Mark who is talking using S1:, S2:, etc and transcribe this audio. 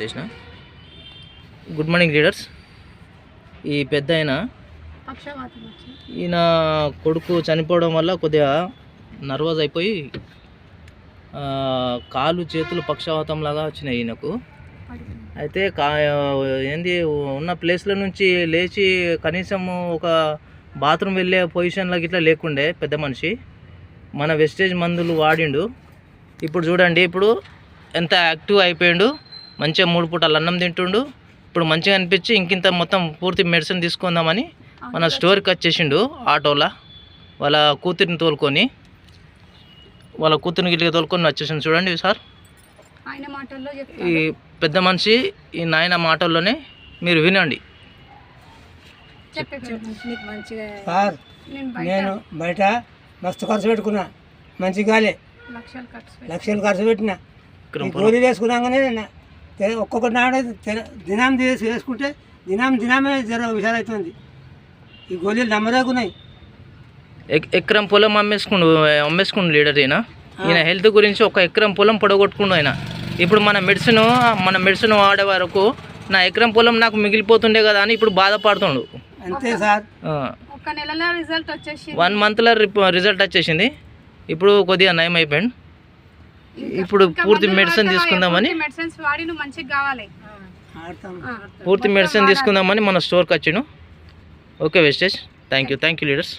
S1: చేసిన good morning readers. ఈ పెద్ద ఆయన ఈయన కొడుకు చనిపోవడం వల్ల కొద్దిగా నర్వస్ అయిపోయి కాలు చేతులు పక్షవాతం లాగా వచ్చినాయి ఈయనకు. అయితే కా ఏంది ఉన్న ప్లేస్లో నుంచి లేచి కనీసం ఒక బాత్రూమ్ వెళ్ళే పొజిషన్లోకి ఇట్లా లేకుండే పెద్ద మనిషి. మన వెస్టేజ్ మందులు వాడిండు. ఇప్పుడు చూడండి ఇప్పుడు ఎంత యాక్టివ్ అయిపోయిండు. మంచిగా మూడు పూటలు అన్నం తింటుండు. ఇప్పుడు మంచిగా అనిపించి ఇంకింత మొత్తం పూర్తి మెడిసిన్ తీసుకుందామని మన స్టోర్కి వచ్చేసిండు ఆటోలా. వాళ్ళ కూతురిని తోలుకొని వాళ్ళ కూతురిని గిట్టిగా తోలుకొని వచ్చేసిండు చూడండి సార్.
S2: ఆయన మాటల్లో
S1: ఈ పెద్ద మనిషి ఈ నాయన మాటల్లోనే మీరు వినండి.
S3: సార్
S2: నేను బయట
S3: మస్తు ఖర్చు పెట్టుకున్నా. మంచి గాలే
S2: లక్షలు ఖర్చు పెట్టి.
S3: లక్షలు ఖర్చు పెట్టిన. గోళీలు వేసుకున్నాగానే ఒక్కొక్కటి నాడు దినం తీసి వేసుకుంటే దినం దినమే జర విషయాలు అవుతుంది ఈ గోళీలు నమ్మరేకున్నాయి.
S1: ఎక్- ఎకరం పొలం అమ్మేసుకుండు అమ్మేసుకుండు లీడర్ ఈయన. ఈయన హెల్త్ గురించి ఒక ఎకరం పొలం పొడగొట్టుకుండు ఆయన. ఇప్పుడు మన మెడిసిన్ మన మెడిసిన్ వాడే వరకు నా ఎకరం పొలం నాకు మిగిలిపోతుండే కదా అని ఇప్పుడు బాధపడుతుండు.
S3: అంతే సార్.
S1: వన్ మంత్లో రిజల్ట్ వచ్చేసింది. ఇప్పుడు కొద్దిగా నయం అయిపోయింది ఇప్పుడు పూర్తి మెడిసిన్ తీసుకుందామని?
S2: మెడిసిన్స్ వాడి నువ్వు మంచిగా కావాలి.
S1: పూర్తి మెడిసిన్ తీసుకుందామని మన స్టోర్కి వచ్చిండు okay wastage thank you thank you leaders